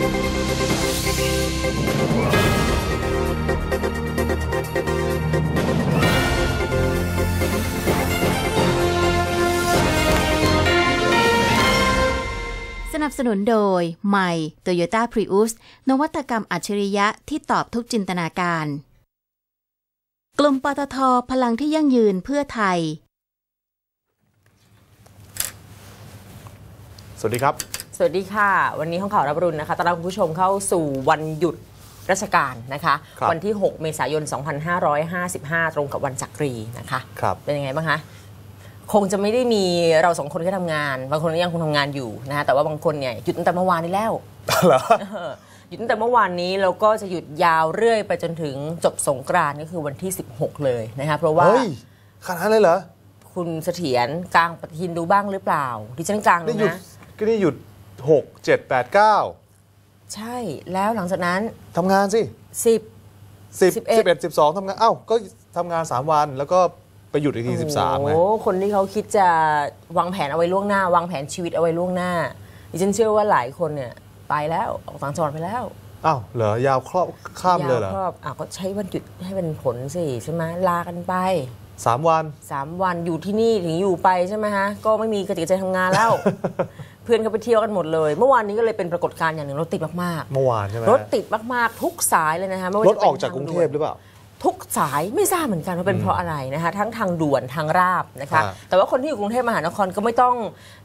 สนับสนุนโดยใหม่ Toyota Prius นวัตกรรมอัจฉริยะที่ตอบทุกจินตนาการ กลุ่มปตทพลังที่ยั่งยืนเพื่อไทย สวัสดีครับ สวัสดีค่ะ วันนี้ห้องข่าวรับรุณนะคะต้อนรับคุณผู้ชมเข้าสู่วันหยุดราชการนะคะครับวันที่ 6 เมษายน 2555 ตรงกับวันจักรีนะคะครับเป็นยังไงบ้างคะคงจะไม่ได้มีเราสองคนแค่ทำงาน บางคนก็ยังคงทำงานอยู่นะคะแต่ว่าบางคนเนี่ยหยุดตั้งแต่เมื่อวานนี้แล้วเหรอเออหยุดตั้งแต่เมื่อวานนี้แล้วก็จะหยุดยาวเรื่อยไปจนถึงจบสงกรานต์ก็คือวันที่ 16 เลยนะคะเพราะว่าเฮ้ยขนาดนั้นเลยเหรอคุณเสถียรกลางปฏิทินดูบ้างหรือเปล่าดิฉันกลางดูนี่หยุดนะก็นี่หยุด หกเจ็ดแปดเก้าใช่แล้วหลังจากนั้น ทำงานสิ 10สิบสิสิบบเอ็ดเอ็ดสิบสองทำงาน เอ้า ก็ทำงานสามวันแล้วก็ไปหยุดอีกทีสิบสามไง โอ้คนที่เขาคิดจะวางแผนเอาไว้ล่วงหน้า วางแผนชีวิตเอาไว้ล่วงหน้าดิฉันเชื่อว่าหลายคนเนี่ยไปแล้วออกต่างจังหวัดไปแล้วอ้าว เหรอ ยาวครอบข้ามเลยเหรอวครอบอะก็ใช้วันหยุดให้เป็นผลสิใช่ไหมลากันไปสามวัน สามวันอยู่ที่นี่ถึงอยู่ไปใช่ไหมฮะก็ไม่มีกระติกใจทำงานแล้ว เพื่อนก็ไปเที่ยวกันหมดเลย เมื่อวานนี้ก็เลยเป็นปรากฏการณ์อย่างหนึ่งรถติดมากเมื่อวานใช่ไหมๆรถติดมากๆ ทุกสายเลยนะคะไม่ว่ารถจะเป็นออกจากกรุงเทพหรือเปล่า ทุกสายไม่ทราบเหมือนกันว่าเป็นเพราะอะไรนะคะทั้งทางด่วนทางราบนะคะอ่าแต่ว่าคนที่อยู่กรุงเทพมหานครก็ไม่ต้อง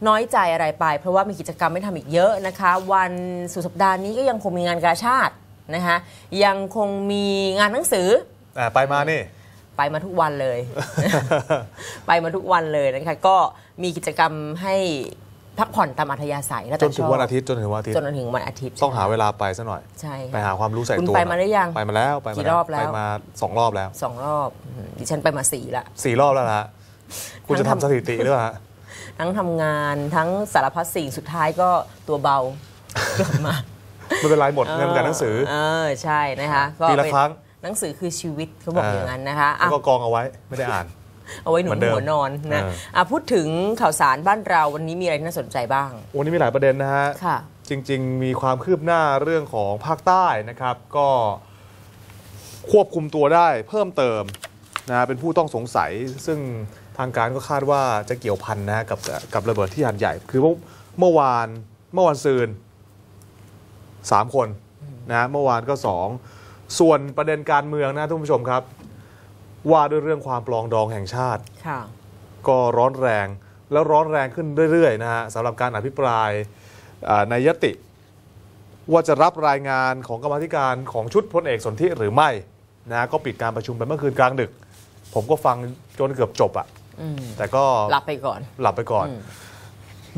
น้อยใจอะไรไป เพราะว่ามีกิจกรรมไม่ทำอีกเยอะนะคะ วันสุดสัปดาห์นี้ก็ยังคงมีงานกาชาตินะคะยังคงมีงานหนังสือ อ่าไปมานี่ ไปมาทุกวันเลย ไปมาทุกวันเลยนะคะก็มีกิจกรรมให้ พักผ่อนตามอัธยาศัยแล้วจแต่นถึชงอบวันอาทิตย์จนถึงวันอาทิตย์จนถึงวันอาทิตย์ต้องหาเวลาไปซะหน่อย ใช่ไปค่ะ หาความรู้ใส่คุณตัวไปมาหรือยังไปมาแล้วไปมากี่แล้วรอบแล้ว ไปมาสองรอบแล้วสองรอบอืมดิฉันไปมาสี่ละ สี่รอบแล้วนะฮะคุณจะทำสถิติหรือเปล่าฮะทั้งทำงานทั้งสารพัดสิ่งสุดท้ายก็ตัวเบากลับมาไม่เป็นไรหมดเงินกับหนังสือ เออใช่นะคะก็ปีละเป็นครั้งหนังสือคือชีวิตเขาบอกอ่าอย่างนั้นนะคะแล้วอะก็กองเอาไว้ไม่ได้อ่าน เอาไว้หนุเหมืนอนเดิมหัวนอนนะเอออะพูดถึงข่าวสารบ้านเราวันนี้มีอะไรที่น่าสนใจบ้าง วันนี้มีหลายประเด็นนะฮะค่ะจริง ๆ มีความคืบหน้าเรื่องของภาคใต้นะครับ ก็ควบคุมตัวได้เพิ่มเติมนะเป็นผู้ต้องสงสัย ซึ่งทางการก็คาดว่าจะเกี่ยวพันนะกับกับระเบิดที่หันใหญ่ คือว่าเมื่อวานเมื่อวันซืนสามคนนะเมื่อวานก็สองส่วนประเด็นการเมืองนะท่านผู้ชมครับ ว่าด้วยเรื่องความปลองดองแห่งชาติค่ะก็ร้อนแรงแล้วร้อนแรงขึ้นเรื่อยๆนะฮะสำหรับการอภิปรายอ่าในยติ ว่าจะรับรายงานของกรรมาธิการของชุดพลเอกสนธิหรือไม่นะก็ปิดการประชุมไปเมื่อคืนกลางดึก ผมก็ฟังจนเกือบจบอะอืมแต่ก็หลับไปก่อน หลับไปก่อนอืม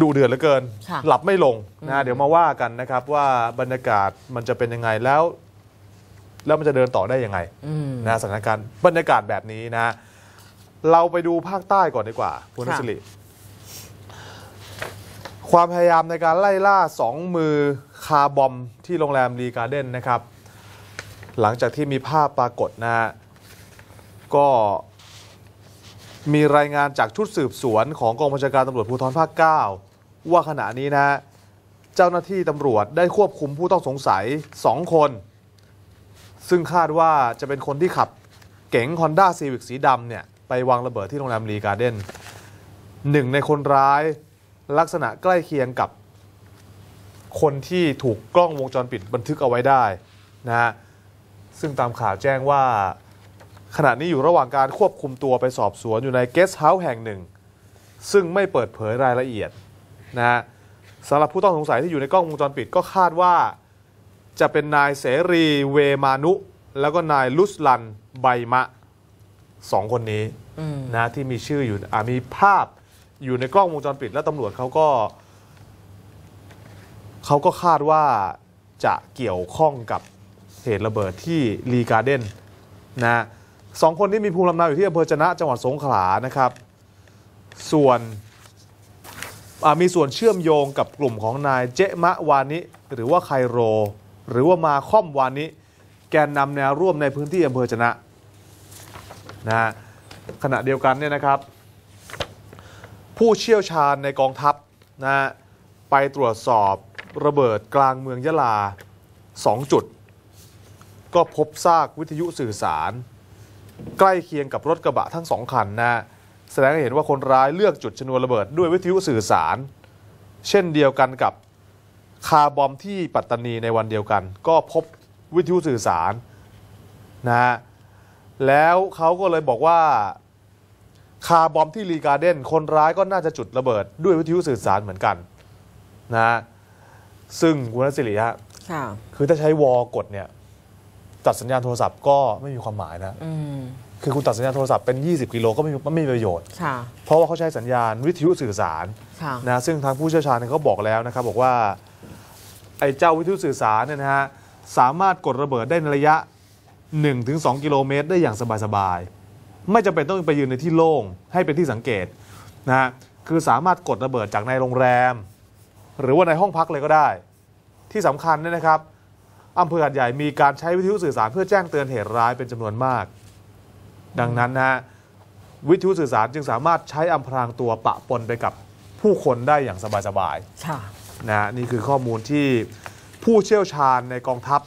ดูเดือดเหลือเกินค่ะหลับไม่ลงนะเดี๋ยวมาว่ากันนะครับว่าบรรยากาศมันจะเป็นยังไงแล้ว แล้วมันจะเดินต่อได้ยังไงอืมนะสถานการณ์บรรยากาศแบบนี้นะ เราไปดูภาคใต้ก่อนดีกว่าคุณนัค่ะสริความพยายามในการไล่ล่าสองมือคาร์บอมที่โรงแรมรีการ์เด้นนะครับ หลังจากที่มีภาพปรากฏนะฮะก็มีรายงานจากชุดสืบสวนของกองบัญชาการตำรวจภูธรภาค 9 ว่าขณะนี้นะฮะเจ้าหน้าที่ตำรวจได้ควบคุมผู้ต้องสงสัย 2 คน ซึ่งคาดว่าจะเป็นคนที่ขับเก๋ง Honda Civic สีดำเนี่ย ไปวางระเบิดที่โรงแรมรีการ์เด้นหนึ่งในคนร้ายลักษณะใกล้เคียงกับคนที่ถูกกล้องวงจรปิดบันทึกเอาไว้ได้นะฮะซึ่งตามข่าวแจ้งว่า ขณะนี้อยู่ระหว่างการควบคุมตัวไปสอบสวนอยู่ในเกสต์เฮาส์แห่งหนึ่ง ซึ่งไม่เปิดเผยรายละเอียดนะฮะสำหรับผู้ต้องสงสัยที่อยู่ในกล้องวงจรปิดก็คาดว่า จะเป็นนายเสรีเวมานุ แล้วก็นายลุสลันไบมะสองคนนี้อืมนะที่มีชื่ออยู่อ่ามีภาพอยู่ในกล้องวงจรปิด แล้วตำรวจเขาก็เขาก็คาดว่าจะเกี่ยวข้องกับเหตุระเบิดที่รีการ์เด้นนะสองคนที่มีภูมิลำเนาอยู่ที่อำเภอจะนะจังหวัดสงขลานะครับ ส่วนอ่ามีส่วนเชื่อมโยงกับกลุ่มของนายเจมะวานิ หรือว่าไคโร หรือว่ามาค่อมวานิแกนนำแนวร่วมในพื้นที่อำเภอจะนะนะฮะขณะเดียวกันเนี่ยนะครับ ผู้เชี่ยวชาญในกองทัพนะฮะไปตรวจสอบระเบิดกลางเมืองยะลาสองจุด ก็พบซากวิทยุสื่อสาร ใกล้เคียงกับรถกระบะทั้งสองคันนะฮะแสดงให้เห็นว่าคนร้ายเลือกจุดชนวนระเบิดด้วยวิทยุสื่อสาร เช่นเดียวกันกับ คาร์บอมที่ปัตตานีในวันเดียวกัน ก็พบวิทยุสื่อสารนะฮะแล้วเขาก็เลยบอกว่าคาร์บอมที่รีการ์เดนคนร้ายก็น่าจะจุดระเบิดด้วยวิทยุสื่อสารเหมือนกันนะฮะซึ่งคุณนัทสิริฮะค่ะคือถ้าใช้วอลกดเนี่ยตัดสัญญาณโทรศัพท์ก็ไม่มีความหมายนะอืมคือคุณตัดสัญญาณโทรศัพท์เป็น 20 กิโลก็ไม่มีไม่มีประโยชน์ค่ะเพราะว่าเขาใช้สัญญาณวิทยุสื่อสารค่ะนะซึ่งทางผู้เชี่ยวชาญเนี่ยเขาบอกแล้วนะครับบอกว่า ไอ้เจ้าวิทยุสื่อสารเนี่ยนะฮะสามารถกดระเบิดได้ในระยะ 1-2 กิโลเมตรได้อย่างสบายๆไม่จำเป็นต้องไปยืนในที่โล่งให้เป็นที่สังเกตนะฮะคือสามารถกดระเบิดจากในโรงแรม หรือว่าในห้องพักเลยก็ได้ ที่สำคัญเนี่ยนะครับอำเภอหาดใหญ่มีการใช้วิทยุสื่อสารเพื่อแจ้งเตือนเหตุร้ายเป็นจำนวนมาก ดังนั้นนะฮะวิทยุสื่อสารจึงสามารถใช้อำพรางตัวปะปนไปกับผู้คนได้อย่างสบายค่ะๆ นะฮะนี่คือข้อมูลที่ผู้เชี่ยวชาญในกองทัพ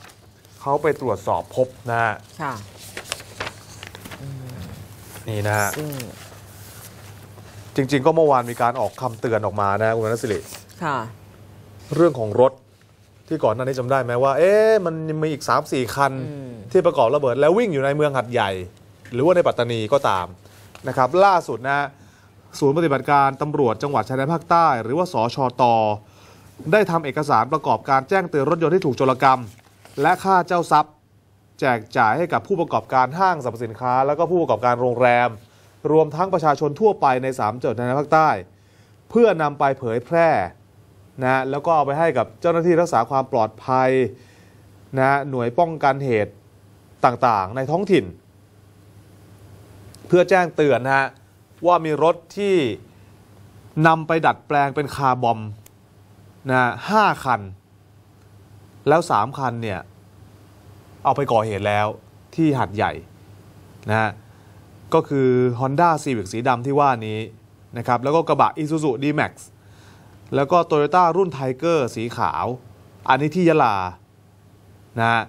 เขาไปตรวจสอบพบนะฮะค่ะนี่นะฮะซึ่งจริง ๆ ก็เมื่อวานมีการออกคำเตือนออกมานะคุณนัทสิริค่ะ เรื่องของรถที่ก่อนหน้านี้จำได้ไหมว่า เอ๊ะมันยังมีอีก 3 4 คัน อืม ที่ประกอบระเบิดแล้ววิ่งอยู่ในเมืองหัดใหญ่ หรือว่าในปัตตานีก็ตามนะครับ ล่าสุดนะฮะศูนย์ปฏิบัติการตำรวจจังหวัดชายแดนภาคใต้ หรือว่าสชต ได้ทำเอกสารประกอบการแจ้งเตือนรถยนต์ที่ถูกโจรกรรม และค่าเจ้าทรัพย์ แจกจ่ายให้กับผู้ประกอบการห้างสรรพสินค้า แล้วก็ผู้ประกอบการโรงแรม รวมทั้งประชาชนทั่วไปใน3จังหวัดในภาคใต้ เพื่อนำไปเผยแพร่นะแล้วก็เอาไปให้กับเจ้าหน้าที่รักษาความปลอดภัยนะหน่วยป้องกันเหตุต่างๆ ในท้องถิ่น เพื่อแจ้งเตือนนะฮะว่ามีรถที่นำไปดัดแปลงเป็นคาร์บอม นะห้าคัน แล้วสามคันเนี่ย เอาไปก่อเหตุแล้วที่หัดใหญ่นะฮะก็คือ Honda Civic สีดำที่ว่านี้นะครับ แล้วก็กระบะ Isuzu D-Max แล้วก็ Toyota รุ่น Tiger สีขาว อันนี้ที่ยะลานะฮะ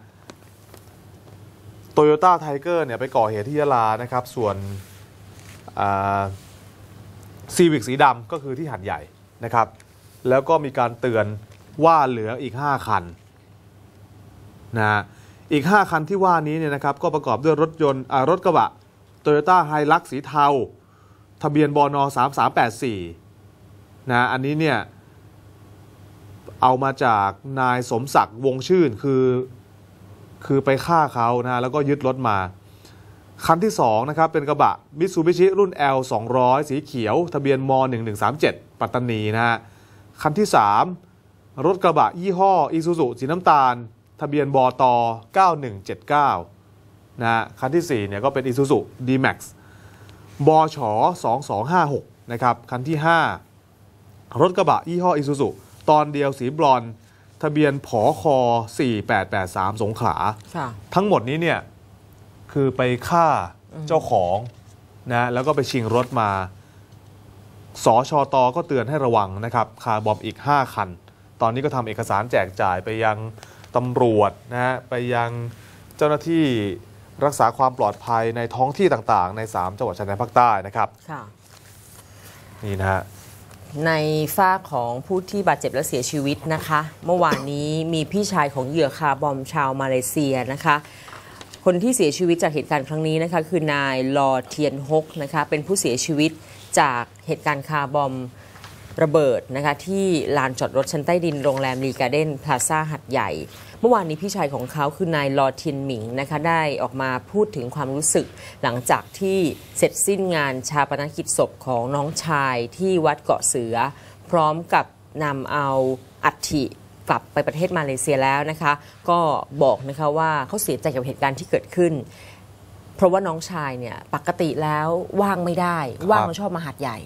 Toyota Tiger เนี่ยไปก่อเหตุที่ยะลานะครับ ส่วนซีวิกสีดำก็คือที่หัดใหญ่นะครับ แล้วก็มีการเตือนว่าเหลืออีก 5 คันนะฮะอีก 5 คันที่ว่านี้เนี่ยนะครับก็ประกอบด้วยรถยนต์รถกระบะ Toyota h i l u x สีเทา ทะเบียนบอน3384นะอันนี้เนี่ยเอามาจากนายสมศักดิ์วงชื่นคือคือไปฆ่าเขานะแล้วก็ยึดรถมา คันที่2นะครับเป็นกระบะมิ t ซูบิชิรุ่น L 200 สีเขียว ทะเบียนม 1137 ปัตตานีนะฮะ คันที่ 3 รถกระบะยี่ห้ออีซูซุสีน้ำตาล ทะเบียนบต9179 นะฮะ คันที่ 4 เนี่ยก็เป็นอีซูซุ D-Max บช2256 นะครับ คันที่ 5 รถกระบะยี่ห้ออีซูซุตอนเดียวสีบรอนซ์ทะเบียนผอค4883 สงขลาค่ะทั้งหมดนี้เนี่ย คือไปฆ่าเจ้าของนะแล้วก็ไปชิงรถมา สชตก็เตือนให้ระวังนะครับคาร์บอมอีก 5 คัน ตอนนี้ก็ทำเอกสารแจกจ่ายไปยังตำรวจนะฮะไปยังเจ้าหน้าที่รักษาความปลอดภัยในท้องที่ต่างๆ ใน 3 จังหวัดชายแดนภาคใต้นะครับค่ะนี่นะฮะในฝ้ากของผู้ที่บาดเจ็บและเสียชีวิตนะคะ เมื่อวานนี้มีพี่ชายของเหยื่อคาร์บอมชาวมาเลเซียนะคะ คนที่เสียชีวิตจากเหตุการณ์ครั้งนี้นะคะ คือนายลอเทียนฮกนะคะเป็นผู้เสียชีวิต จากเหตุการณ์คาร์บอมระเบิดนะคะที่ลานจอดรถชั้นใต้ดินโรงแรมรีการ์เด้นพลาซ่าหัดใหญ่ เมื่อวานนี้พี่ชายของเขาคือนายลอทียนหมิงนะคะได้ออกมาพูดถึงความรู้สึก หลังจากที่เสร็จสิ้นงานชาปนกิจศพของน้องชายที่วัดเกาะเสือ พร้อมกับนำเอาอัฐิกลับไปประเทศมาเลเซียแล้วนะคะ ก็บอกนะคะว่าเขาเสียใจกับเหตุการณ์ที่เกิดขึ้น ราะว่าน้องชายเนี่ยปกติแล้วว่างไม่ได้ ว่างแล้วชอบมาหัดใหญ่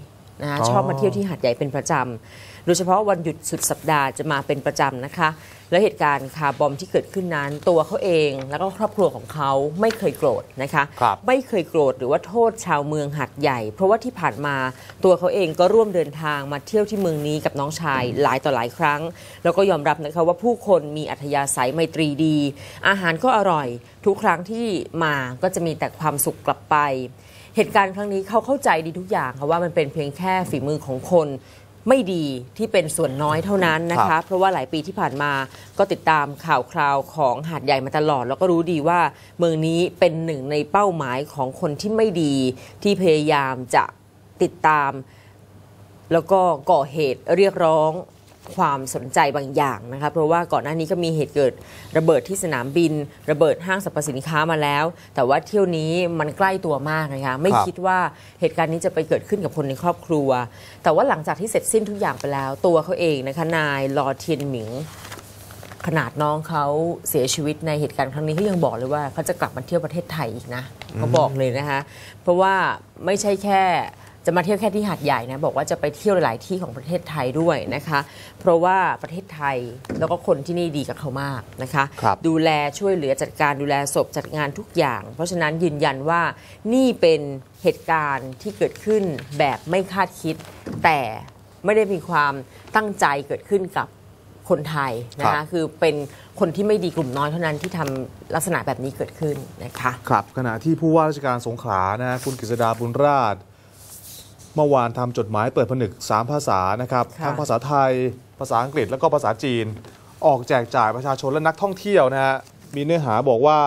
นะฮะอ๋อชอบมาเที่ยวที่หาดใหญ่เป็นประจำโดยเฉพาะวันหยุดสุดสัปดาห์จะมาเป็นประจำนะคะ แล้วเหตุการณ์คาร์บอมที่เกิดขึ้นนั้น ตัวเขาเองแล้วก็ครอบครัวของเขาไม่เคยโกรธนะคะครับไม่เคยโกรธหรือว่าโทษชาวเมืองหัดใหญ่ เพราะว่าที่ผ่านมาตัวเขาเองก็ร่วมเดินทางมาเที่ยวที่เมืองนี้กับน้องชายหลายต่อหลายครั้ง แล้วก็ยอมรับนะคะว่าผู้คนมีอัธยาศัยไมตรีดี อาหารก็อร่อย ทุกครั้งที่มาก็จะมีแต่ความสุขกลับไป เหตุการณ์ครั้งนี้เขาเข้าใจดีทุกอย่างค่ะว่ามันเป็นเพียงแค่ฝีมือของคนไม่ดีที่เป็นส่วนน้อยเท่านั้นนะครัคะบเพราะว่าหลายปีที่ผ่านมาก็ติดตามข่าวคราวของหาดใหญ่มาตลอด แล้วก็รู้ดีว่าเมืองนี้เป็นหนึ่งในเป้าหมายของคนที่ไม่ดีที่พยายามจะติดตาม แล้วก็ก่อเหตุเรียกร้อง ความสนใจบางอย่างนะคะเพราะว่าก่อนหน้านี้ก็มีเหตุเกิดระเบิดที่สนามบิน ระเบิดห้างสรรพสินค้ามาแล้ว แต่ว่าเที่ยวนี้มันใกล้ตัวมากนะคะไม่คิดว่าเหตุการณ์นี้จะไปเกิดขึ้นกับคนในครอบครัว แต่ว่าหลังจากที่เสร็จสิ้นทุกอย่างไปแล้ว ตัวเขาเองนะคะนายลอเทียนหมิงขนาดน้องเขาเสียชีวิตในเหตุการณ์ครั้งนี้เขายังบอกเลยว่าเขาจะกลับมาเที่ยวประเทศไทยอีกนะเขาบอกเลยนะคะเพราะว่าไม่ใช่แค่ จะมาเที่ยวแค่ที่หาดใหญ่นะบอกว่าจะไปเที่ยวหลายๆที่ของประเทศไทยด้วยนะคะ เพราะว่าประเทศไทยแล้วก็คนที่นี่ดีกับเขามากนะคะครับดูแลช่วยเหลือจัดการดูแลศพจัดงานทุกอย่าง เพราะฉะนั้นยืนยันว่านี่เป็นเหตุการณ์ที่เกิดขึ้นแบบไม่คาดคิด แต่ไม่ได้มีความตั้งใจเกิดขึ้นกับคนไทยนะครัคะบคือเป็นคนที่ไม่ดีกลุ่มน้อยเท่านั้นที่ทำลักษณะแบบนี้เกิดขึ้นนะคะครับขณะที่ผู้ว่าราชการสงขลานะฮะคุณกฤษดาบุญราช เมื่อวานทำจดหมายเปิดผนึก 3 ภาษานะครับค่ะทั้งภาษาไทย ภาษาอังกฤษแล้วก็ภาษาจีน ออกแจกจ่ายประชาชนและนักท่องเที่ยวนะฮะมีเนื้อหาบอกว่า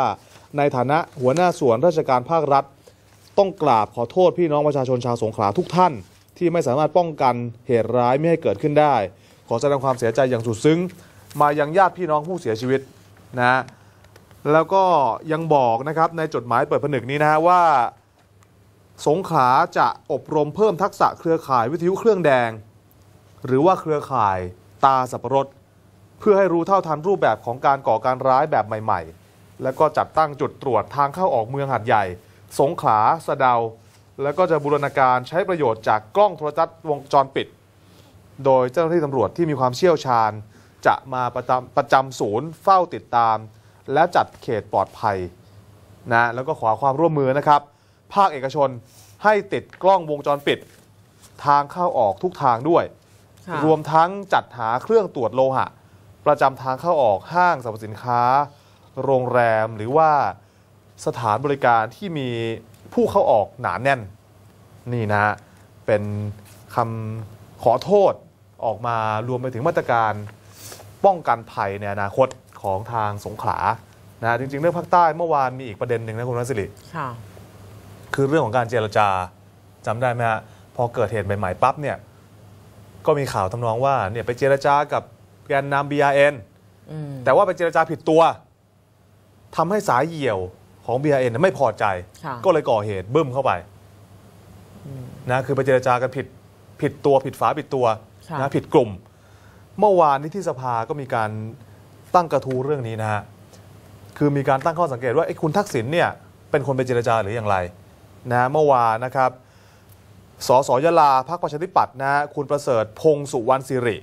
ในฐานะหัวหน้าส่วนราชการภาครัฐ ต้องกราบขอโทษพี่น้องประชาชนชาวสงขลาทุกท่าน ที่ไม่สามารถป้องกันเหตุร้ายไม่ให้เกิดขึ้นได้ ขอแสดงความเสียใจอย่างสุดซึ้ง มายังญาติพี่น้องผู้เสียชีวิตนะแล้วก็ยังบอกนะครับในจดหมายเปิดผนึกนี้นะฮะว่า สงขลาจะอบรมเพิ่มทักษะเครือข่ายวิทยุเครื่องแดง หรือว่าเครือข่ายตาสับปะรด เพื่อให้รู้เท่าทันรูปแบบของการก่อการร้ายแบบใหม่ ๆ แล้วก็จัดตั้งจุดตรวจทางเข้าออกเมืองหัดใหญ่ สงขลาสะเดา แล้วก็จะบูรณาการใช้ประโยชน์จากกล้องโทรทัศน์วงจรปิด โดยเจ้าหน้าที่ตำรวจที่มีความเชี่ยวชาญ จะมาประจำประจำศูนย์เฝ้าติดตาม และจัดเขตปลอดภัยนะแล้วก็ขอความร่วมมือนะครับ ภาคเอกชน ให้ติดกล้องวงจรปิด ทางเข้าออกทุกทางด้วยค่ะรวมทั้งจัดหาเครื่องตรวจโลหะ ประจำทางเข้าออกห้างสรรพสินค้า โรงแรมหรือว่าสถานบริการที่มีผู้เข้าออกหนาแน่น นี่นะฮะเป็นคำขอโทษออกมารวมไปถึงมาตรการป้องกันภัยในอนาคตของทางสงขลานะฮะจริง ๆ เรื่องภาคใต้เมื่อวานมีอีกประเด็นหนึ่งนะคุณรัศริ ค่ะคือเรื่องของการเจรจาจำได้ไหมฮะพอเกิดเหตุใหม่ๆปั๊บเนี่ยก็มีข่าวทำนองว่าเนี่ยไปเจรจากับแกนนำ BRN อืมแต่ว่าไปเจรจาผิดตัวทำให้สายเหี่ยวของ BRN เนี่ยไม่พอใจค่ะก็เลยก่อเหตุบึ้มเข้าไปนะคือไปเจรจากันผิดผิดตัวผิดฝาผิดตัวค่ะนะผิดกลุ่ม เมื่อวานนี้ที่สภาก็มีการตั้งกระทู้เรื่องนี้นะฮะคือมีการตั้งข้อสังเกตว่าไอ้คุณทักษิณเนี่ยเป็นคนไปเจรจาหรืออย่างไร นะเมื่อวานนะครับสสยลาพักประชาธิปัตย์นะฮะคุณประเสริฐพงสุวรรณสิริ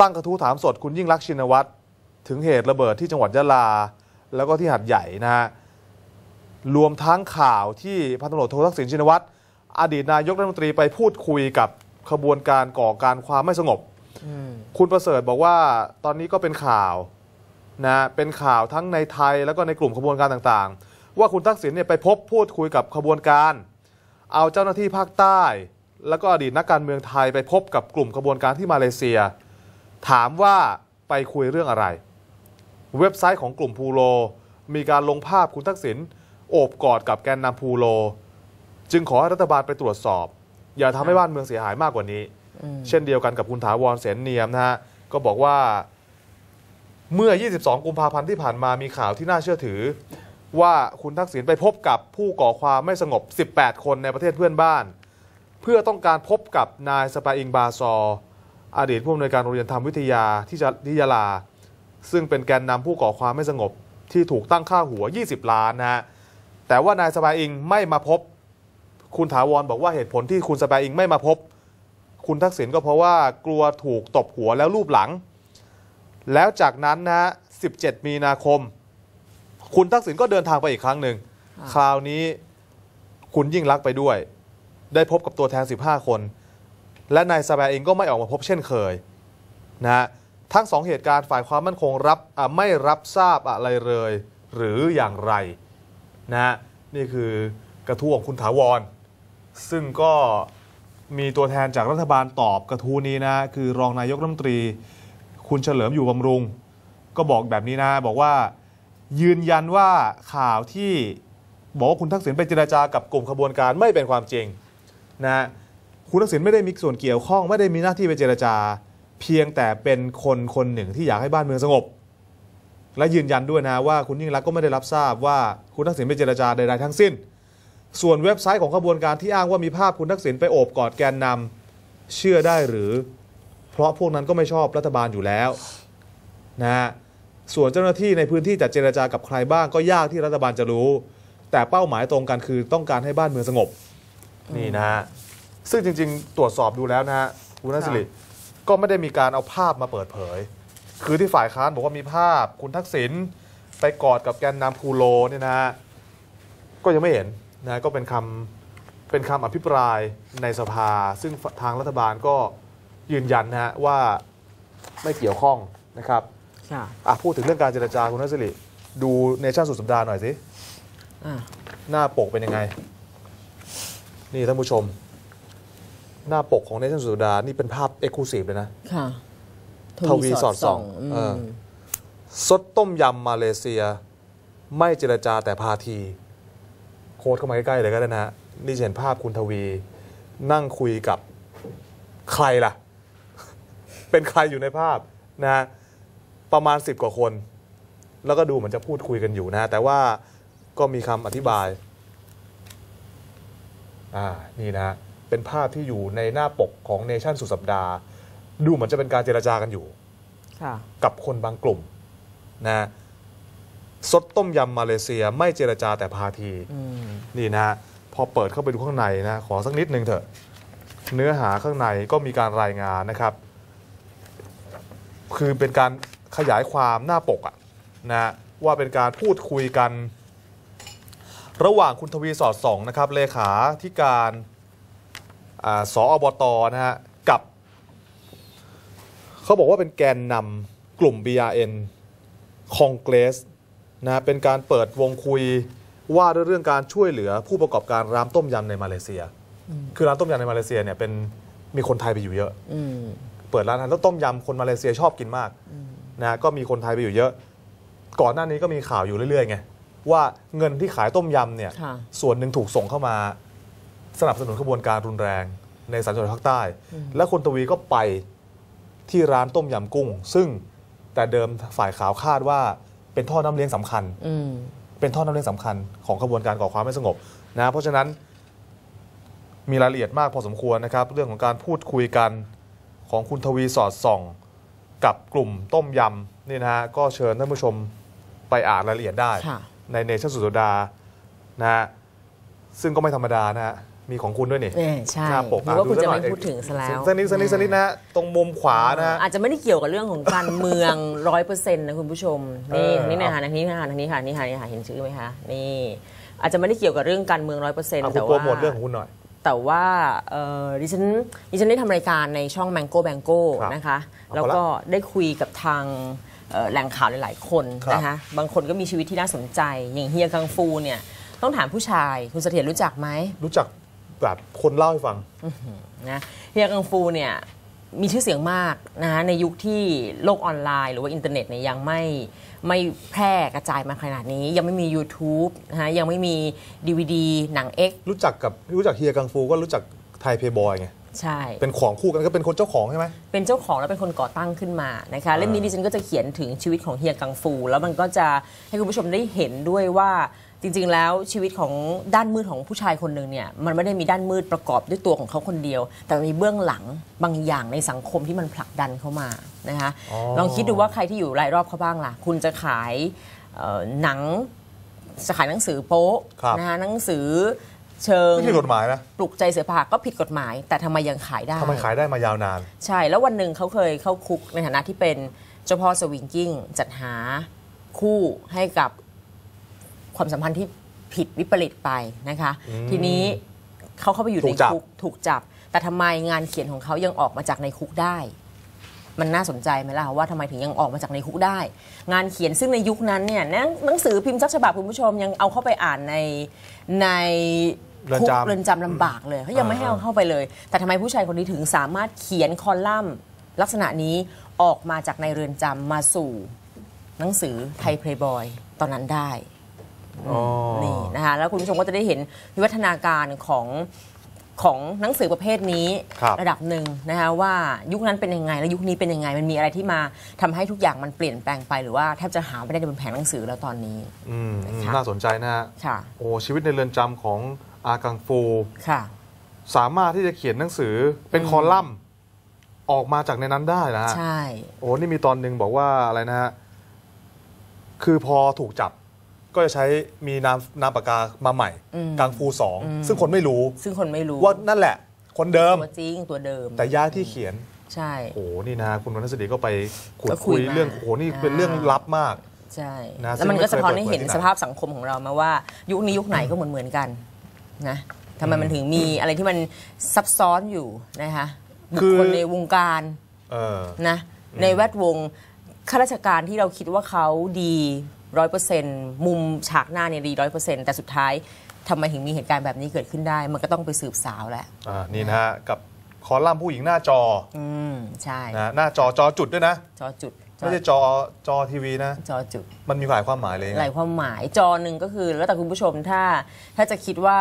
ตั้งกระทู้ถามสดคุณยิ่งรักษณ์ชินวัตรถึงเหตุระเบิดที่จังหวัดยะลา แล้วก็ที่หัดใหญ่นะฮะรวมทั้งข่าวที่พันตำรวจโททักษิณชินวัตรอดีตนายกรัฐมนตรีไปพูดคุยกับขบวนการก่อการความไม่สงบอืมคุณประเสริฐบอกว่าตอนนี้ก็เป็นข่าวนะเป็นข่าวทั้งในไทยแล้วก็ในกลุ่มขบวนการต่างๆ ว่าคุณทักษิณเนี่ยไปพบพูดคุยกับขบวนการ เอาเจ้าหน้าที่ภาคใต้ แล้วก็อดีตนักการเมืองไทยไปพบกับกลุ่มขบวนการที่มาเลเซีย ถามว่าไปคุยเรื่องอะไร เว็บไซต์ของกลุ่มพูโรมีการลงภาพคุณทักษิณโอบกอดกับแกนนำพูโรจึงขอให้รัฐบาลไปตรวจสอบ อย่าทำให้บ้านเมืองเสียหายมากกว่านี้ เช่นเดียวกันกับคุณถาวรเสนเนียมนะฮะก็บอกว่าเมื่อ 22 กุมภาพันธ์ที่ผ่านมามีข่าวที่น่าเชื่อถือ ว่าคุณทักษิณไปพบกับผู้ก่อความไม่สงบ 18 คนในประเทศเพื่อนบ้าน เพื่อต้องการพบกับนายสปาอิงบาซออดีตผู้อำนวยการโรงเรียนธรรมวิทยาที่จะที่ยาลา ซึ่งเป็นแกนนำผู้ก่อความไม่สงบที่ถูกตั้งค่าหัว 20 ล้านนะฮะแต่ว่านายสปาอิงไม่มาพบ คุณถาวรบอกว่าเหตุผลที่คุณสปร์อิงไม่มาพบ คุณทักษิณก็เพราะว่ากลัวถูกตบหัวแล้วรูปหลัง แล้วจากนั้นนะฮะ17 มีนาคม คุณทักษิณก็เดินทางไปอีกครั้งหนึ่งค่ะคราวนี้คุณยิ่งรักษณ์ไปด้วย ได้พบกับตัวแทน 15 คน และนายสแปร์เองก็ไม่ออกมาพบเช่นเคยนะฮะทั้งสองเหตุการณ์ฝ่ายความมั่นคงรับอะไม่รับทราบอะไรเลย หรืออย่างไรนะฮะนี่คือกระทู้ของคุณถาวร ซึ่งก็มีตัวแทนจากรัฐบาลตอบกระทู้นี้นะคือรองนายกรัฐมนตรี คุณเฉลิมอยู่บำรุง ก็บอกแบบนี้นะบอกว่า ยืนยันว่าข่าวที่บอกว่าคุณทักษิณไปเจรจากับกลุ่มขบวนการไม่เป็นความจริงนะคุณทักษิณไม่ได้มีส่วนเกี่ยวข้อง ไม่ได้มีหน้าที่ไปเจรจา เพียงแต่เป็นคนคนหนึ่งที่อยากให้บ้านเมืองสงบ และยืนยันด้วยนะว่าคุณยิ่งรักก็ไม่ได้รับทราบว่าคุณทักษิณไปเจรจาใดๆทั้งสิ้น ส่วนเว็บไซต์ของขบวนการที่อ้างว่ามีภาพคุณทักษิณไปโอบกอดแกนนำเชื่อได้หรือ เพราะพวกนั้นก็ไม่ชอบรัฐบาลอยู่แล้วนะฮะ ส่วนเจ้าหน้าที่ในพื้นที่จะเจรจากับใครบ้างก็ยากที่รัฐบาลจะรู้ แต่เป้าหมายตรงกันคือต้องการให้บ้านเมืองสงบ นี่นะฮะซึ่งจริง ๆ ตรวจสอบดูแล้วนะฮะคุณนัสิริก็ไม่ได้มีการเอาภาพมาเปิดเผย คือที่ฝ่ายค้านบอกว่ามีภาพคุณทักษิณไปกอดกับแกนนำคูโลเนี่ยนะฮะก็ยังไม่เห็นนะก็เป็นคำเป็นคำอภิปรายในสภา ซึ่งทางรัฐบาลก็ยืนยันนะฮะว่าไม่เกี่ยวข้องนะครับค่ะ อะพูดถึงเรื่องการเจรจาคุณนัสริดูเนชั่นสุดสัปดาห์หน่อยสิอะหน้าปกเป็นยังไง นี่ท่านผู้ชม หน้าปกของเนชั่นสุดสัปดาห์นี่เป็นภาพเอ็กซ์คลูซีฟเลยนะค่ะทวีสอดส่องมเออซดต้มยำมาเลเซีย ไม่เจรจาแต่พาที โค้ดเข้ามาใกล้ๆเลยก็ได้นะฮะนี่จะเห็นภาพคุณทวี นั่งคุยกับใครล่ะ เป็นใครอยู่ในภาพนะฮะ ประมาณสิบกว่าคน แล้วก็ดูเหมือนจะพูดคุยกันอยู่นะฮะแต่ว่าก็มีคำอธิบาย อ่า นี่นะฮะเป็นภาพที่อยู่ในหน้าปกของเนชั่นสุดสัปดาห์ ดูเหมือนจะเป็นการเจรจากันอยู่ค่ะกับคนบางกลุ่ม นะซดต้มยำมาเลเซียไม่เจรจาแต่พาทีอืมนี่นะพอเปิดเข้าไปดูข้างในนะ ขอสักนิดนึงเถอะ เนื้อหาข้างในก็มีการรายงานนะครับ คือเป็นการ ขยายความหน้าปกอะนะว่าเป็นการพูดคุยกัน ระหว่างคุณทวีสอดส่องนะครับเลขาธิการอ่าสอบตนะฮะกับ เขาบอกว่าเป็นแกนนำกลุ่ม BRN คองเกรสนะเป็นการเปิดวงคุยว่าด้วยเรื่องการช่วยเหลือผู้ประกอบการร้านต้มยำในมาเลเซีย คือร้านต้มยำในมาเลเซียเนี่ยเป็นมีคนไทยไปอยู่เยอะอืมเปิดร้านอาหารแล้วต้มยำคนมาเลเซียชอบกินมาก นะก็มีคนไทยไปอยู่เยอะ ก่อนหน้านี้ก็มีข่าวอยู่เรื่อยๆไงว่าเงินที่ขายต้มยำเนี่ย ค่ะ ส่วนหนึ่งถูกส่งเข้ามาสนับสนุนขบวนการรุนแรง ในสามจังหวัดภาคใต้ และคนทวีก็ไปที่ร้านต้มยำกุ้ง ซึ่งแต่เดิมฝ่ายข่าวคาดว่าเป็นท่อน้ำเลี้ยงสำคัญ อืม เป็นท่อน้ำเลี้ยงสำคัญของขบวนการก่อความไม่สงบนะเพราะฉะนั้นมีรายละเอียดมากพอสมควรนะครับ เรื่องของการพูดคุยกันของคุณทวีสอดส่อง กับกลุ่มต้มยำนี่นะฮะก็เชิญท่านผู้ชมไปอ่านรายละเอียดได้ค่ะในเนชั่นสุดสัปดาห์นะฮะซึ่งก็ไม่ธรรมดานะฮะมีของคุณด้วยนี่เออใช่หน้าปกนึกว่าคุณสัจะหน่ไม่อยพูดถึงซะแล้วสักนิดสักนิดสักนิดนะฮะตรงมุมขวานะฮะอาจจะไม่ได้เกี่ยวกับเรื่องของการเมืองร้อยเปอร์เซ็นต์นะคุณผู้ชม นี่เออนี่นะคะทางนี้ค่ะทางนี้ค่ะนี่ค่ะนี่ค่ะเห็นชื่อไหมคะนี่อาจจะไม่ได้เกี่ยวกับเรื่องการเมืองร้อยเปอร์เซ็นต์เอาคุแต่ณโปรว่าโมทเรื่องของคุณหน่อย แต่ว่าเอ่อดิฉันดิฉันได้ทำรายการในช่อง Mango Bango ครับนะคะเอาแล้วก็ได้คุยกับทางเอ่อแหล่งข่าวหลาย ๆ คนครับนะคะบางคนก็มีชีวิตที่น่าสนใจ อย่างเฮียกังฟูเนี่ยต้องถามผู้ชายคุณเสถียรรู้จักไหม รู้จักแบบคนเล่าให้ฟังนะเฮียกังฟูเนี่ย มีชื่อเสียงมากนะในยุคที่โลกออนไลน์ หรือว่าอินเทอร์เน็ตเนี่ยยังไม่ไม่แพร่กระจายมาขนาดนี้ ยังไม่มี YouTube นะฮะยังไม่มี DVD หนัง X รู้จักกับรู้จักเฮียกังฟูก็รู้จักไทยเพย์บอยไงใช่ เป็นของคู่กันก็เป็นคนเจ้าของใช่ไหมเป็นเจ้าของและเป็นคนก่อตั้งขึ้นมานะคะเล่มนี้ดิฉันก็จะเขียนถึงชีวิตของเฮียกังฟู แล้วมันก็จะให้คุณผู้ชมได้เห็นด้วยว่า จริงๆแล้วชีวิตของด้านมืดของผู้ชายคนหนึ่งเนี่ยมันไม่ได้มีด้านมืดประกอบด้วยตัวของเขาคนเดียว แต่มันมีเบื้องหลังบางอย่างในสังคมที่มันผลักดันเข้ามานะคะอ๋อลองคิดดูว่าใครที่อยู่รายรอบเขาบ้างล่ะ คุณจะขายเอ่อหนังจะขายหนังสือโป๊ะครับนะคะหนังสือเชิงไม่ผิดกฎหมายนะปลุกใจเสือผ่าก็ผิดกฎหมาย แต่ทำไมยังขายได้ทำไมขายได้มายาวนาน ใช่แล้ววันหนึ่งเขาเคยเข้าคุกในฐานะที่เป็นเจ้าพ่อสวิงกิ้งจัดหาคู่ให้กับ ความสัมพันธ์ที่ผิดวิปริตไปนะคะ ทีนี้เขาเข้าไปอยู่ถูในกจับคุกถูกจับ แต่ทำไมงานเขียนของเขายังออกมาจากในคุกได้ มันน่าสนใจไหมล่ะว่าทำไมถึงยังออกมาจากในคุกได้ งานเขียนซึ่งในยุคนั้นเนี่ยหนังหนังสือพิมพ์สักฉบับคุณผู้ชมยังเอาเข้าไปอ่านในในเรือนคุกจำเรือนจำลำบากเลยเขายังไม่ให้เอาเข้าไปเลย แต่ทำไมผู้ชายคนนี้ถึงสามารถเขียนคอลัมน์ ลักษณะนี้ออกมาจากในเรือนจำมาสู่หนังสือไทยเพลย์บอยตอนนั้นได้อ๋อ นี่นะคะแล้วคุณผู้ชมก็จะได้เห็นวิวัฒนาการของของหนังสือประเภทนี้ครับระดับหนึ่งนะคะว่ายุคนั้นเป็นยังไง แล้วยุคนี้เป็นยังไง มันมีอะไรที่มาทำให้ทุกอย่างมันเปลี่ยนแปลงไปหรือว่าแทบจะหาไม่ได้ในบนแผงหนังสือแล้วตอนนี้อืมอืมค่ะน่าสนใจนะฮะค่ะโอ้ชีวิตในเรือนจำของอากังฟูค่ะ สามารถที่จะเขียนหนังสือเป็นคอลัมน์ออกมาจากในนั้นได้นะฮะใช่ โอ้นี่มีตอนหนึ่งบอกว่าอะไรนะฮะคือพอถูกจับ ก็จะใช้มีนามนามปากกามาใหม่กังฟูสองซึ่งคนไม่รู้ ซึ่งคนไม่รู้ว่านั่นแหละ คนเดิมตัวจริงตัวเดิม แต่ย้ายที่เขียนใช่โอ้นี่นะคุณวรรณสดีก็ไปขุดก็คุคุยยมาเรื่องโอ้นี่เป็นเรื่องลับมากใช่นะแล้วมันก็ซึ่สะงไม่เคยท้อนให้เห็นเปิดเผยที่ไหนสภาพสังคมของเรามาว่า ยุคนี้ยุคไหนก็เหมือนเหมือนๆกันนะทำไมมันถึงมีอะไรที่มันซับซ้อนอยู่นะคะบุคคือคลในวงการเออนะในแวดวงข้าราชการที่เราคิดว่าเขาดี ร้อยเปอร์เซ็นต์มุมฉากหน้าเนี่ยดีร้อยเปอร์เซ็นต์แต่สุดท้ายทำไมถึงมีเหตุการณ์แบบนี้เกิดขึ้นได้ มันก็ต้องไปสืบสาวแหละอ่านี่นะฮะกับคอลัมน์ผู้หญิงหน้าจออืมใช่นะหน้าจอจอจุดด้วยนะ จอจุดจอไม่ใช่จอจอทีวีนะ จอจุด มันมีหลายความหมายเลยหลายความหมายจอหนึ่งก็คือแล้วแต่คุณผู้ชมถ้า ถ้าจะคิดว่า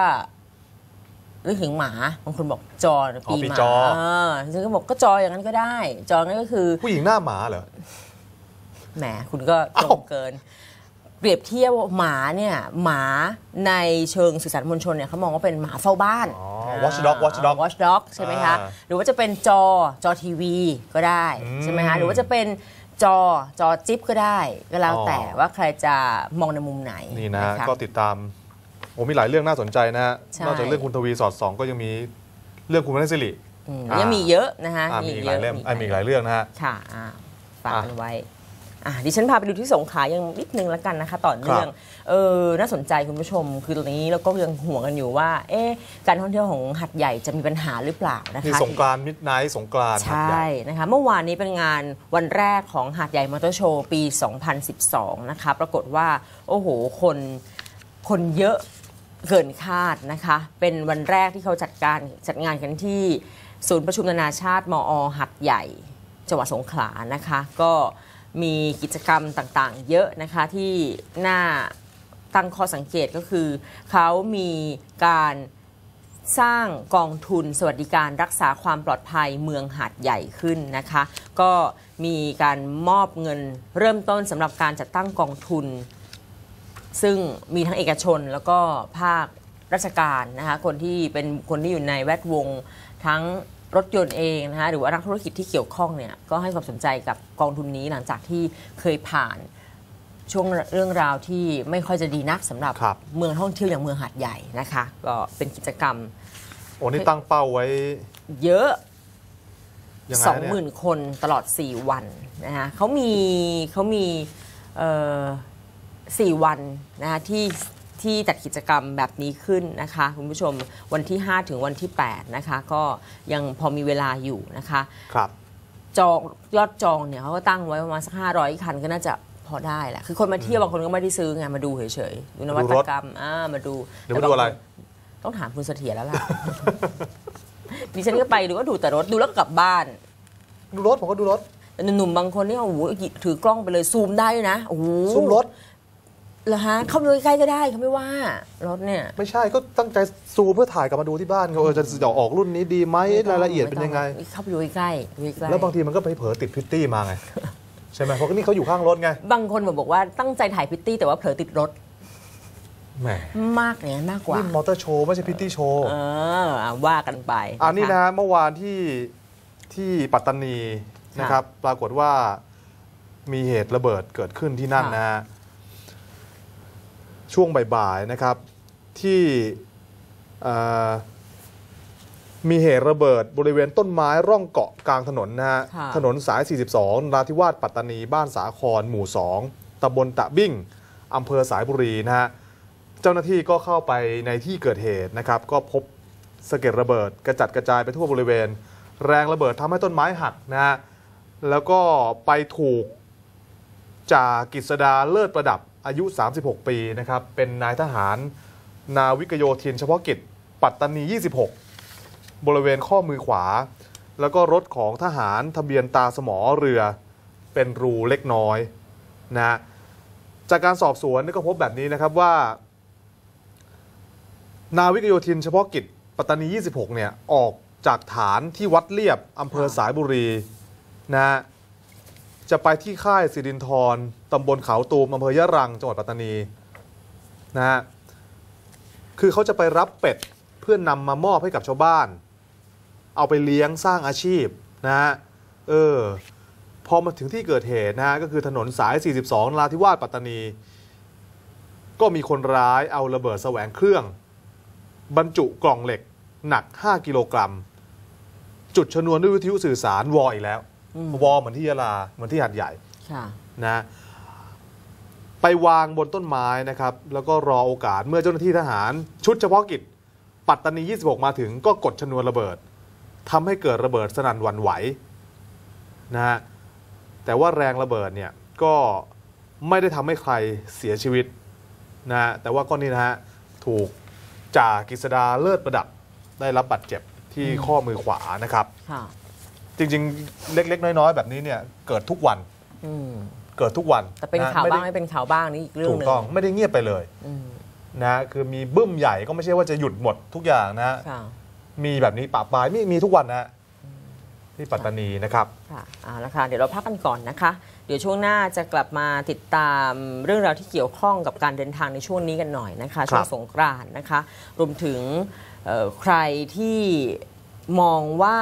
นึกถึงหมาบางคนบอกจออ๋อปีปีหมาจอเออฉันก็บอกก็จออย่างนั้นก็ได้ จอนั้นก็คือ ผู้หญิงหน้าหมาเหรอแหมคุณก็ตรเอ้างเกิน เปรียบเทียบว่าหมาเนี่ยหมาในเชิงสื่อสารมวลชนเนี่ยเขามองว่าเป็นหมาเฝ้าบ้านอ๋อ watchdog watchdog watchdog ใช่ไหมคะอ่าหรือว่าจะเป็นจอจอทีวีก็ได้อืมใช่ไหมคะหรือว่าจะเป็นจอจอจิ๊บก็ได้ ก็แล้วอ๋อแต่ว่าใครจะมองในมุมไหนนี่นะคก็ติดตามโอ้มีหลายเรื่องน่าสนใจนะฮะใช่นอกจากเรื่องคุณทวีสอดสองก็ยังมีเรื่องคุณวรรณสิริอืมอ่ายัยังมีเยอะนะคะอ่ามีอีกหลายเรื่องอ่ามีอีกหลายเรื่องนะฮะค่ะอ่าฝากอะกันไว้ อะดิฉันพาไปดูที่สงขลายังนิดนึงแล้วกันนะคะ ต่อเนื่องครับเออน่าสนใจคุณผู้ชม คือตอนนี้เราก็ยังห่วงกันอยู่ว่า เอ๊ะการท่องเที่ยวของหัดใหญ่จะมีปัญหาหรือเปล่านะคะนี่สงกรานมิดไนท์สงกรานต์ใชหาดใหญ่่นะคะเมื่อวานนี้เป็นงานวันแรกของหาดใหญ่มอเตอร์โชว์ปี 2012 นะคะ ปรากฏว่า โอ้โห คนคนเยอะเกินคาดนะคะ เป็นวันแรกที่เขาจัดการจัดงานกันที่ศูนย์ประชุมนานาชาติมอหัดใหญ่จังหวัดสงขลานะคะ ก็ มีกิจกรรมต่างๆ เยอะนะคะที่น่าตั้งข้อสังเกตก็คือ เขามีการสร้างกองทุนสวัสดิการรักษาความปลอดภัยเมืองหาดใหญ่ขึ้นนะคะ ก็มีการมอบเงินเริ่มต้นสำหรับการจัดตั้งกองทุน ซึ่งมีทั้งเอกชนแล้วก็ภาคราชการนะคะคนที่เป็นคนที่อยู่ในแวดวงทั้ง รถยนต์เองนะคะหรือว่านักธุรกิจที่เกี่ยวข้องเนี่ยก็ให้ความสนใจกับกองทุนนี้หลังจากที่เคยผ่านช่วงเรื่องราวที่ไม่ค่อยจะดีนักสำหรับครับเมืองท่องเที่ยวอย่างเมืองหาดใหญ่นะคะ ก็เป็นกิจกรรม โอ้นี่ตั้งเป้าไว้ เยอะยังไงสองเนี่หมื่ยนคนตลอด 4 วันนะคะเขามีเขามีเอ่อสี่วันนะคะที่ ที่จัดกิจกรรมแบบนี้ขึ้นนะคะคุณผู้ชมวันที่ 5 ถึงวันที่ 8 นะคะ ก็ยังพอมีเวลาอยู่นะคะครับจองยอดจองเนี่ยเขาก็ตั้งไว้ประมาณสัก500 คันก็น่าจะพอได้แหละ คือคนมาเที่ยวบางคนก็ไม่ได้ซื้อไงมาดูเฉยๆ ดูนวัตกรรมอ่ามาดูเดี๋ยวมาดูอะไร ต้องถามคุณเสถียรแล้วล่ะ ดิฉันก็ไปดูก็ดูแต่รถดูแล้วก็กลับบ้าน ดูรถผมก็ดูรถแต่หนุ่มๆบางคนนี่โอ้โหถือกล้องไปเลยซูมได้ด้วยนะโอ้โหซูมรถ เหรอฮะเข้าไปดูใกล้ๆก็ได้เขาไม่ว่ารถเนี่ย ไม่ใช่ก็ตั้งใจซูมเพื่อถ่ายกลับมาดูที่บ้านเขาเออจะจะออกรุ่นนี้ดีไหมรายละเอียดเป็นยังไง เข้าไปดูใกล้ๆดูใกล้ๆแล้วบางทีมันก็ไปเผลอติดพริตตี้มาไง ใช่ไหมเพราะนี่เขาอยู่ข้างรถไง บางคนบอกว่าตั้งใจถ่ายพิตตี้แต่ว่าเผลอติดรถแหมมากอย่างนั้นมากกว่านี่มอเตอร์โชว์ไม่ใช่พริตตี้โชว์เอออะว่ากันไปอันนี้คนะเมื่อวานที่ที่ปัตตานีนะครับ ปรากฏว่ามีเหตุระเบิดเกิดขึ้นที่นั่นนะฮะ ช่วงบ่ายๆนะครับที่เอ่อมีเหตุระเบิดบริเวณต้นไม้ร่องเกาะกลางถนนนะฮะค่ะถนนสาย 42นราธิวาสปัตตานีบ้านสาครหมู่ 2ตำบลตะบิ้งอำเภอสายบุรีนะฮะเจ้าหน้าที่ก็เข้าไปในที่เกิดเหตุนะครับ ก็พบสะเก็ดระเบิดกระจัดกระจายไปทั่วบริเวณ แรงระเบิดทำให้ต้นไม้หักนะฮะแล้วก็ไปถูกจ่ากฤษดาเลิศประดับ อายุ 36 ปีนะครับเป็นนายทหาร นาวิกโยธินเฉพาะกิจ ปัตตานี 26 บริเวณข้อมือขวา แล้วก็รถของทหารทะเบียนตาสมอเรือ เป็นรูเล็กน้อยนะฮะจากการสอบสวนก็พบแบบนี้นะครับว่า นาวิกโยธินเฉพาะกิจ ปัตตานี 26 เนี่ยออกจากฐานที่วัดเลียบอำเภอสายบุรีนะฮะจะไปที่ค่ายสิรินทร ตำบลเขาตูมอำเภอยะรังจังหวัดปัตตานีนะฮะคือเขาจะไปรับเป็ดเพื่อนนำมามอบให้กับชาวบ้าน เอาไปเลี้ยงสร้างอาชีพนะฮะเออพอมาถึงที่เกิดเหตุนะฮะก็คือถนนสาย 42นราธิวาสปัตตานี ก็มีคนร้ายเอาระเบิดแสวงเครื่อง บรรจุกล่องเหล็กหนัก 5 กิโลกรัม จุดชนวนด้วยวิทยุสื่อสารวออีกแล้วอืมวอเหมือนที่ยะลาเหมือนที่หัดใหญ่ค่ะนะ ไปวางบนต้นไม้นะครับ แล้วก็รอโอกาสเมื่อเจ้าหน้าที่ทหาร ชุดเฉพาะกิจ ปัตตานี 26 มาถึงก็กดชนวนระเบิดทำให้เกิดระเบิดสนั่นหวั่นไหวนะฮะแต่ว่าแรงระเบิดเนี่ยก็ไม่ได้ทำให้ใครเสียชีวิตนะฮะแต่ว่าก็นี่นะฮะถูกจ่ากฤษดาเลิศประดับได้รับบาดเจ็บที่ข้อมือขวานะครับ ค่ะ จริงๆ เล็กๆ น้อยๆ แบบนี้เนี่ยเกิดทุกวัน อืม เกิดทุกวันแต่เป็นนะข่าวไม่บ้าได้งไม่เป็นข่าวบ้างนี่อีกเรื่องถูหกนึ่งต้องไม่ได้เงียบไปเลยอืมนะคือมีบึ้มใหญ่ก็ไม่ใช่ว่าจะหยุดหมดทุกอย่างนะค่ะมีแบบนี้ปะปลายมีมีทุกวันนะฮะที่ปัตตานีนะครับค่ะเอาละค่ะเดี๋ยวเราพักกันก่อนนะคะ เดี๋ยวช่วงหน้าจะกลับมาติดตามเรื่องราวที่เกี่ยวข้องกับการเดินทางในช่วงนี้กันหน่อยนะคะช่วงสงกรานต์นะคะ รวมถึงเอ่อใครที่มองว่า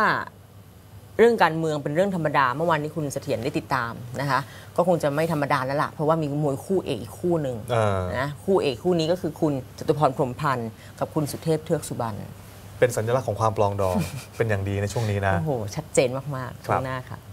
เรื่องการเมืองเป็นเรื่องธรรมดา เมื่อวานนี้คุณเสถียรได้ติดตามนะคะ ก็คงจะไม่ธรรมดาแล้วล่ะ เพราะว่ามีมวยคู่เอกอีกคู่หนึ่งเออนะคู่เอกคู่นี้ก็คือคุณจตุพรพรหมพันธ์กับคุณสุเทพเทือกสุบรรณเป็นสัญลักษณ์ของความปลองดองเป็นอย่างดีในช่วงนี้นะโอ้โหชัดเจนมากๆครัช่วบงหน้าค่ะ「